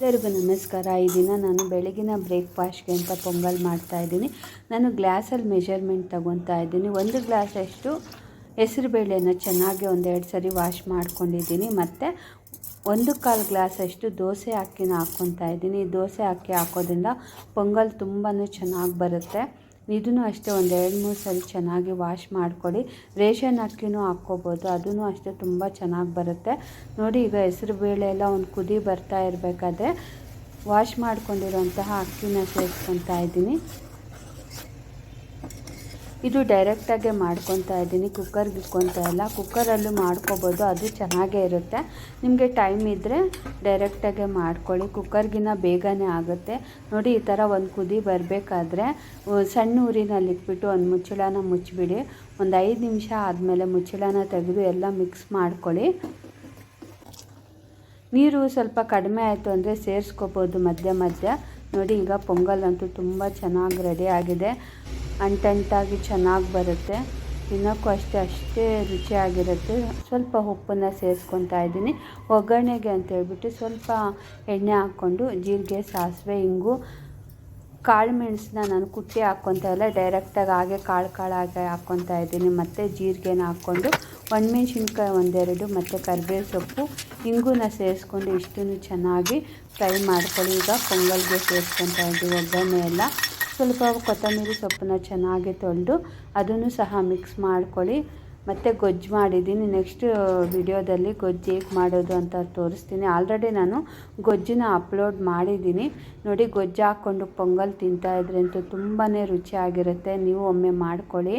ಎಲ್ಲರಿಗೂ ನಮಸ್ಕಾರ. ಈ ದಿನ ನಾನು ಬೆಳಗಿನ ಬ್ರೇಕ್ಫಾಸ್ಟ್ಗೆ ಅಂತ ಪೊಂಗಲ್ ಮಾಡ್ತಾ ಇದ್ದೀನಿ. ನಾನು ಗ್ಲಾಸಲ್ಲಿ ಮೆಷರ್ಮೆಂಟ್ ತೊಗೊತಾ ಇದ್ದೀನಿ. ಒಂದು ಗ್ಲಾಸ್ ಅಷ್ಟು ಹೆಸರುಬೇಳೆನ ಚೆನ್ನಾಗಿ ಒಂದೆರಡು ಸರಿ ವಾಶ್ ಮಾಡ್ಕೊಂಡಿದ್ದೀನಿ. ಮತ್ತು ಒಂದು ಕಾಲು ಗ್ಲಾಸ್ ಅಷ್ಟು ದೋಸೆ ಅಕ್ಕಿನ ಹಾಕ್ಕೊತಾ ಇದ್ದೀನಿ. ದೋಸೆ ಅಕ್ಕಿ ಹಾಕೋದ್ರಿಂದ ಪೊಂಗಲ್ ತುಂಬಾ ಚೆನ್ನಾಗಿ ಬರುತ್ತೆ. ಇದನ್ನು ಅಷ್ಟೇ ಒಂದು ಎರಡು ಮೂರು ಸಲ ಚೆನ್ನಾಗಿ ವಾಶ್ ಮಾಡ್ಕೊಳ್ಳಿ ರೇಷನ್ ಅಕ್ಕಿನೂ ಹಾಕ್ಕೋಬೋದು. ಅದೂ ಅಷ್ಟೇ ತುಂಬ ಚೆನ್ನಾಗಿ ಬರುತ್ತೆ. ನೋಡಿ, ಈಗ ಹೆಸರು ಬೇಳೆ ಎಲ್ಲ ಒಂದು ಕುದಿ ಬರ್ತಾ ಇರಬೇಕಾದ್ರೆ ವಾಶ್ ಮಾಡ್ಕೊಂಡಿರೋಂತಹ ಅಕ್ಕಿನ ಸೇರಿಸ್ಕೊತಾ ಇದ್ದೀನಿ. ಇದು ಡೈರೆಕ್ಟಾಗೆ ಮಾಡ್ಕೊತಾ ಇದ್ದೀನಿ. ಕುಕ್ಕರ್ಗೆ ಇಟ್ಕೊತಾ ಇಲ್ಲ. ಕುಕ್ಕರಲ್ಲೂ ಮಾಡ್ಕೋಬೋದು. ಅದು ಚೆನ್ನಾಗೇ ಇರುತ್ತೆ. ನಿಮಗೆ ಟೈಮ್ ಇದ್ದರೆ ಡೈರೆಕ್ಟಾಗೆ ಮಾಡ್ಕೊಳ್ಳಿ. ಕುಕ್ಕರ್ಗಿನ ಬೇಗನೆ ಆಗುತ್ತೆ. ನೋಡಿ, ಈ ಥರ ಒಂದು ಕುದಿ ಬರಬೇಕಾದ್ರೆ ಸಣ್ಣ ಊರಿನಲ್ಲಿ ಇಟ್ಬಿಟ್ಟು ಒಂದು ಮುಚ್ಚಳನ ಮುಚ್ಚಿಬಿಡಿ. ಒಂದು ಐದು ನಿಮಿಷ ಆದಮೇಲೆ ಮುಚ್ಚಳನ ತೆಗೆದು ಎಲ್ಲ ಮಿಕ್ಸ್ ಮಾಡ್ಕೊಳ್ಳಿ. ನೀರು ಸ್ವಲ್ಪ ಕಡಿಮೆ ಆಯಿತು ಅಂದರೆ ಸೇರಿಸ್ಕೋಬೋದು ಮಧ್ಯ ಮಧ್ಯ. ನೋಡಿ, ಈಗ ಪೊಂಗಲ್ ಅಂತೂ ತುಂಬ ಚೆನ್ನಾಗಿ ರೆಡಿ ಆಗಿದೆ. ಅಂಟಂಟಾಗಿ ಚೆನ್ನಾಗಿ ಬರುತ್ತೆ. ತಿನ್ನೋಕ್ಕೂ ಅಷ್ಟೇ ಅಷ್ಟೇ ರುಚಿಯಾಗಿರುತ್ತೆ. ಸ್ವಲ್ಪ ಉಪ್ಪನ್ನು ಸೇರಿಸ್ಕೊತಾ ಇದ್ದೀನಿ. ಒಗ್ಗರಣೆಗೆ ಅಂತ ಹೇಳ್ಬಿಟ್ಟು ಸ್ವಲ್ಪ ಎಣ್ಣೆ ಹಾಕ್ಕೊಂಡು, ಜೀರಿಗೆ, ಸಾಸಿವೆ, ಇಂಗು, ಕಾಳು ಮೆಣಸನ್ನ ನಾನು ಕುಟ್ಟಿ ಹಾಕ್ಕೊತಾ ಇಲ್ಲ. ಡೈರೆಕ್ಟಾಗಿ ಹಾಗೆ ಕಾಳು ಕಾಳಾಗಿ ಹಾಕ್ಕೊತಾ ಇದ್ದೀನಿ. ಮತ್ತು ಜೀರಿಗೆನ ಹಾಕ್ಕೊಂಡು, ಒಣಮೆಣ್ಸಿನ್ಕಾಯಿ ಒಂದೆರಡು, ಮತ್ತು ಕರಿಬೇವು ಸೊಪ್ಪು, ಇಂಗೂನ ಸೇರಿಸ್ಕೊಂಡು ಇಷ್ಟನ್ನು ಚೆನ್ನಾಗಿ ಫ್ರೈ ಮಾಡ್ಕೊಳ್ಳಿ. ಈಗ ಪೊಂಗಲ್ಗೆ ಸೇರಿಸ್ಕೊತಾ ಇದ್ದೀವಿ ಒಗ್ಗರಣೆ ಎಲ್ಲ ಸ್ವಲ್ಪ ಕೊತ್ತಂಬರಿ ಸೊಪ್ಪನ್ನ ಚೆನ್ನಾಗಿ ತೊಳೆದು ಅದನ್ನು ಸಹ ಮಿಕ್ಸ್ ಮಾಡ್ಕೊಳ್ಳಿ. ಮತ್ತು ಗೊಜ್ಜು ಮಾಡಿದ್ದೀನಿ. ನೆಕ್ಸ್ಟ್ ವಿಡಿಯೋದಲ್ಲಿ ಗೊಜ್ಜು ಹೇಗೆ ಮಾಡೋದು ಅಂತ ತೋರಿಸ್ತೀನಿ. ಆಲ್ರೆಡಿ ನಾನು ಗೊಜ್ಜನ್ನ ಅಪ್ಲೋಡ್ ಮಾಡಿದ್ದೀನಿ. ನೋಡಿ, ಗೊಜ್ಜು ಹಾಕ್ಕೊಂಡು ಪೊಂಗಲ್ ತಿಂತಾಯಿದ್ರೆ ಅಂತೂ ತುಂಬಾ ರುಚಿಯಾಗಿರುತ್ತೆ. ನೀವು ಒಮ್ಮೆ ಮಾಡ್ಕೊಳ್ಳಿ.